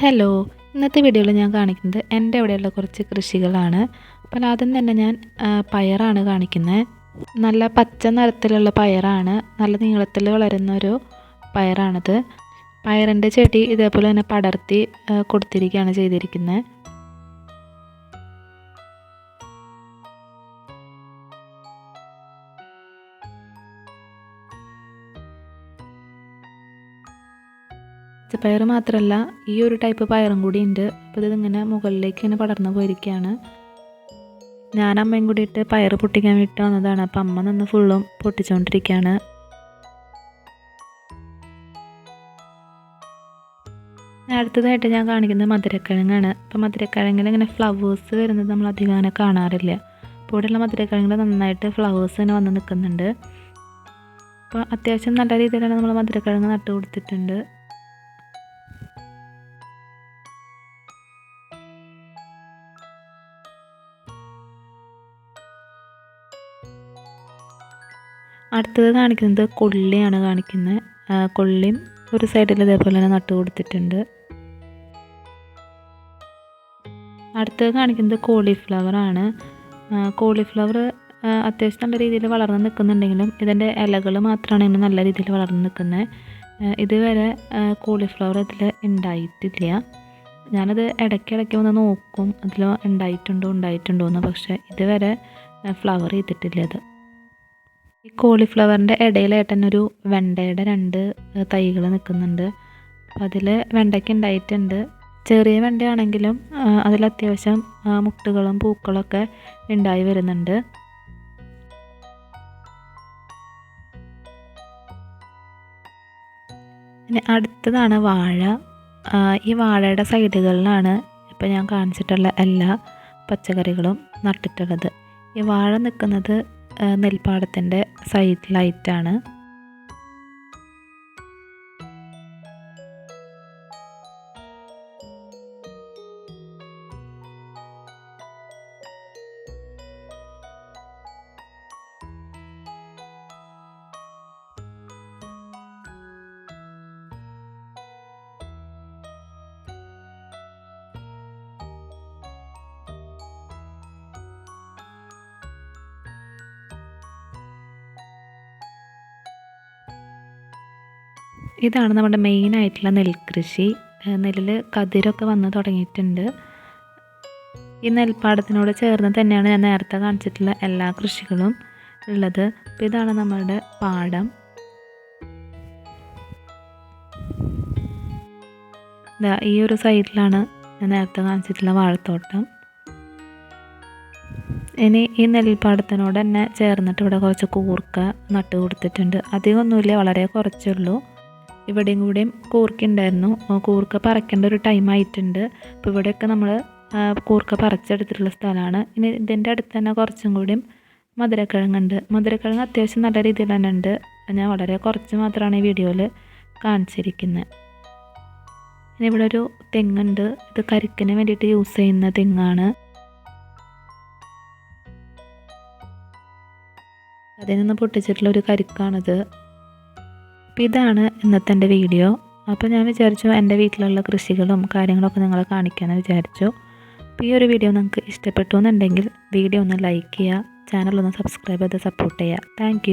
Hello ഇന്നത്തെ വീഡിയോയിൽ ഞാൻ കാണിക്കുന്നത് എന്റെ ഇവിടെയുള്ള കുറച്ച് കൃഷികളാണ്. അപ്പോൾ ആദ്യം തന്നെ ഞാൻ പയറാണ് കാണിക്കുന്നത്. നല്ല പച്ച നിറത്തിലുള്ള പയറാണ്. നല്ല നീളത്തിൽ വളരുന്ന ഒരു പയറാണിത്. പയറിന്റെ ചെടി ഇതേപോലെ തന്നെ പടർത്തി കൊടുത്തിരിക്കുകയാണ് ചെയ്തിരിക്കുന്നത്. പച്ചപ്പയർ മാത്രമല്ല ഈ ഒരു ടൈപ്പ് പയറും കൂടി ഉണ്ട്. അപ്പോൾ ഇതിങ്ങനെ മുകളിലേക്ക് ഇങ്ങനെ പടർന്നു പോയിരിക്കുകയാണ് ഞാൻ അമ്മയും കൂടിയിട്ട് പയർ പൊട്ടിക്കാൻ വിട്ട് വന്നതാണ്. അപ്പം അമ്മ നിന്ന് ഫുള്ളും പൊട്ടിച്ചുകൊണ്ടിരിക്കുകയാണ് അടുത്തതായിട്ട് ഞാൻ കാണിക്കുന്നത് മധുരക്കിഴങ്ങാണ്. അപ്പോൾ മധുരക്കിഴങ്ങിൽ ഇങ്ങനെ ഫ്ലവേഴ്സ് വരുന്നത് നമ്മൾ അധികം അങ്ങനെ കാണാറില്ല. അപ്പോൾ ഇവിടെയുള്ള മധുരക്കിഴങ്ങിൽ നന്നായിട്ട് ഫ്ലവേഴ്സ് തന്നെ വന്ന് നിൽക്കുന്നുണ്ട്. അപ്പോൾ അത്യാവശ്യം നല്ല രീതിയിലാണ് നമ്മൾ മധുരക്കിഴങ്ങ് നട്ട് കൊടുത്തിട്ടുണ്ട് അടുത്തത് കാണിക്കുന്നത് കൊള്ളിയാണ് കാണിക്കുന്നത്. കൊള്ളിയും ഒരു സൈഡിൽ ഇതേപോലെ തന്നെ നട്ടു കൊടുത്തിട്ടുണ്ട്. അടുത്തത് കാണിക്കുന്നത് കോളിഫ്ലവർ ആണ്. കോളിഫ്ലവർ അത്യാവശ്യം നല്ല രീതിയിൽ വളർന്ന് നിൽക്കുന്നുണ്ടെങ്കിലും ഇതിന്റെ ഇലകൾ മാത്രമാണ് ഇങ്ങനെ നല്ല രീതിയിൽ വളർന്ന് നിൽക്കുന്നത് ഇതുവരെ കോളിഫ്ലവർ ഇതിൽ ഉണ്ടായിട്ടില്ല. ഞാനത് ഇടയ്ക്കിടയ്ക്ക് വന്ന് നോക്കും അതിൽ ഉണ്ടായിട്ടുണ്ടോ ഉണ്ടായിട്ടുണ്ടോ എന്ന് പക്ഷേ ഇതുവരെ ഫ്ലവർ ചെയ്തിട്ടില്ല അത്. ഈ കോളിഫ്ലവറിന്റെ ഇടയിലായിട്ട് തന്നെ ഒരു വെണ്ടയുടെ രണ്ട് തൈകൾ നിൽക്കുന്നുണ്ട്. അപ്പം അതിൽ വെണ്ടയ്ക്ക് ഉണ്ടായിട്ടുണ്ട് ചെറിയ വെണ്ടയാണെങ്കിലും അതിൽ അത്യാവശ്യം മുട്ടുകളും പൂക്കളൊക്കെ ഉണ്ടായി വരുന്നുണ്ട്. പിന്നെ അടുത്തതാണ് വാഴ. ഈ വാഴയുടെ സൈഡുകളിലാണ് ഇപ്പം ഞാൻ കാണിച്ചിട്ടുള്ള എല്ലാ പച്ചക്കറികളും നട്ടിട്ടുള്ളത്. ഈ വാഴ നിൽക്കുന്നത് നെൽപ്പാടത്തിന്റെ സൈഡിലായിട്ടാണ്. ഇതാണ് നമ്മുടെ മെയിൻ ആയിട്ടുള്ള നെൽകൃഷി. നെല്ലിൽ കതിരൊക്കെ വന്ന് തുടങ്ങിയിട്ടുണ്ട്. ഈ നെൽപ്പാടത്തിനോട് ചേർന്ന് തന്നെയാണ് ഞാൻ നേരത്തെ കാണിച്ചിട്ടുള്ള എല്ലാ കൃഷികളും ഉള്ളത്. അപ്പോൾ ഇതാണ് നമ്മളുടെ പാടം. ഈ ഒരു സൈഡിലാണ് ഞാൻ നേരത്തെ കാണിച്ചിട്ടുള്ള വാഴത്തോട്ടം. ഇനി ഈ നെൽപ്പാടത്തിനോട് തന്നെ ചേർന്നിട്ട് ഇവിടെ കുറച്ച് കൂർക്ക നട്ട് കൊടുത്തിട്ടുണ്ട്. അധികമൊന്നുമില്ല വളരെ കുറച്ചുള്ളൂ ഇവിടെയും കൂടെയും കൂർക്കുണ്ടായിരുന്നു കൂർക്ക പറിക്കേണ്ട ഒരു ടൈം ആയിട്ടുണ്ട്. അപ്പോൾ ഇവിടെയൊക്കെ നമ്മൾ കൂർക്ക പറിച്ചെടുത്തിട്ടുള്ള സ്ഥലമാണ്. ഇനി ഇതിന്റെ അടുത്ത് തന്നെ കുറച്ചും കൂടിയും മധുരക്കിഴങ്ങുണ്ട് മധുരക്കിഴങ്ങ് അത്യാവശ്യം നല്ല രീതിയിൽ തന്നെ ഉണ്ട്. ഞാൻ വളരെ കുറച്ച് മാത്രമാണ് ഈ വീഡിയോയിൽ കാണിച്ചിരിക്കുന്നത് ഇനി ഇവിടെ ഒരു തെങ്ങുണ്ട്. ഇത് കരിക്കിന് വേണ്ടിയിട്ട് യൂസ് ചെയ്യുന്ന തെങ്ങാണ്. അതിൽ നിന്ന് പൊട്ടിച്ചിട്ടുള്ള ഒരു കരിക്കാണിത്. അപ്പോൾ ഇതാണ് ഇന്നത്തെ എന്റെ വീഡിയോ. അപ്പോൾ ഞാൻ വിചാരിച്ചു എന്റെ വീട്ടിലുള്ള കൃഷികളും കാര്യങ്ങളൊക്കെ നിങ്ങളെ കാണിക്കാമെന്ന് വിചാരിച്ചു. അപ്പോൾ ഈ ഒരു വീഡിയോ നിങ്ങൾക്ക് ഇഷ്ടപ്പെട്ടു എന്നുണ്ടെങ്കിൽ വീഡിയോ ഒന്ന് ലൈക്ക് ചെയ്യുക ചാനൽ ഒന്ന് സബ്സ്ക്രൈബ് ചെയ്ത് സപ്പോർട്ട് ചെയ്യുക. താങ്ക്